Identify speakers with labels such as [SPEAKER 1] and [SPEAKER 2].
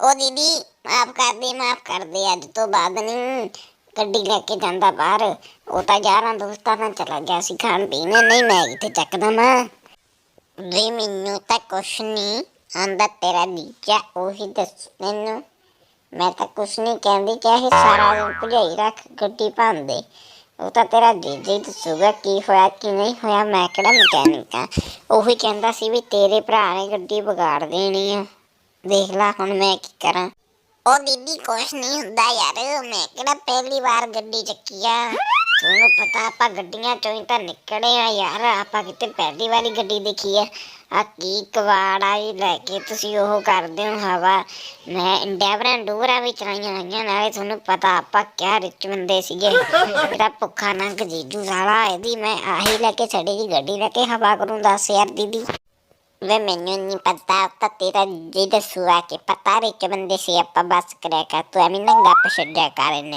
[SPEAKER 1] ਉਹ ਦੀਦੀ, ਮਾਫ ਕਰ ਦੇ, ਮਾਫ ਕਰ ਦੇ, ਅੱਜ ਤੋਂ ਬਾਅਦ ਨਹੀਂ ਗੱਡੀ ਲੈ ਕੇ ਜਾਂਦਾ ਬਾਹਰ। ਉਹ ਤਾਂ ਯਾਰਾਂ ਦੋਸਤਾਂ ਨਾਲ ਚਲਾ ਗਿਆ ਸੀ ਖਾਣ ਪੀਣ। ਨਹੀਂ, ਮੈਂ ਇੱਥੇ ਚੱਕਦਾ ਮੈਂ ਵੀ ਮੈਨੂੰ ਤਾਂ ਕੁਛ ਨਹੀਂ ਆਂਦਾ ਤੇਰਾ ਨੀਚਾ ਉਹੀ ਦੱਸ ਮੈਨੂੰ। ਮੈਂ ਤਾਂ ਕੁਛ ਨਹੀਂ ਕਹਿੰਦੀ ਚਾਹੇ ਸਾਰਾ ਦਿਨ ਭਜਾਈ ਰੱਖ ਗੱਡੀ ਭਾਂਦੇ। ਉਹ ਤਾਂ ਤੇਰਾ ਜੀਜਾ ਹੀ ਦੱਸੂਗਾ ਕੀ ਹੋਇਆ, ਕੀ ਨਹੀਂ ਹੋਇਆ, ਮੈਂ ਕਿਹੜਾ ਮਕੈਨਿਕ ਆ। ਉਹੀ ਕਹਿੰਦਾ ਸੀ ਵੀ ਤੇਰੇ ਭਰਾ ਨੇ ਗੱਡੀ ਵਿਗਾੜ ਦੇਣੀ ਆ। ਦੇਖ ਲਾ ਹੁਣ ਮੈਂ ਕੀ ਕਰਾਂ। ਉਹ ਦੀਦੀ, ਕੁਛ ਨਹੀਂ ਹੁੰਦਾ ਯਾਰ। ਮੈਂ ਕਿਹੜਾ ਪਹਿਲੀ ਵਾਰ ਗੱਡੀ ਚੱਕੀ ਆ। ਤੁਹਾਨੂੰ ਪਤਾ ਆਪਾਂ ਗੱਡੀਆਂ ਚੋਂ ਹੀ ਤਾਂ ਨਿਕਲੇ ਆ ਯਾਰ। ਆਪਾਂ ਕਿਤੇ ਪਹਿਲੀ ਵਾਰੀ ਗੱਡੀ ਦੇਖੀ ਆ। ਆ ਕੀ ਕਵਾੜਾ ਹੀ ਲੈ ਕੇ ਤੁਸੀਂ ਉਹ ਕਰਦੇ ਹੋ ਹਵਾ। ਮੈਂ ਇੰਡੈਵਰਾਂ ਡੂਵਰਾਂ ਵੀ ਚਲਾਈਆਂ ਹੋਈਆਂ, ਨਾਲੇ ਤੁਹਾਨੂੰ ਪਤਾ ਆਪਾਂ ਕਿਆ ਰਿਚ ਬੰਦੇ ਸੀਗੇ। ਮੇਰਾ ਭੁੱਖਾ ਨੰਗ ਜੀਜੂ ਸਾਲਾ ਇਹਦੀ ਮੈਂ ਆਹੀ ਲੈ ਕੇ ਛੜੀ ਦੀ ਗੱਡੀ ਲੈ ਕੇ ਹਵਾ ਕਰੂੰ, ਦੱਸ ਯਾਰ ਦੀਦੀ। ਵੇ ਮੈਨੂੰ ਨਹੀਂ ਪਤਾ ਉਹ ਤਾਂ ਤੇਰਾ ਜੀ ਦੱਸੂਆ ਕਿ ਪਤਾ ਰਿਚ ਬੰਦੇ ਸੀ ਆਪਾਂ ਬਸ ਕਰਿਆ ਕਰ, ਤੂੰ ਐਵੇਂ ਨਾ ਗੱਪ ਛੱਡਿਆ ਕਰ ਇਹਨੇ।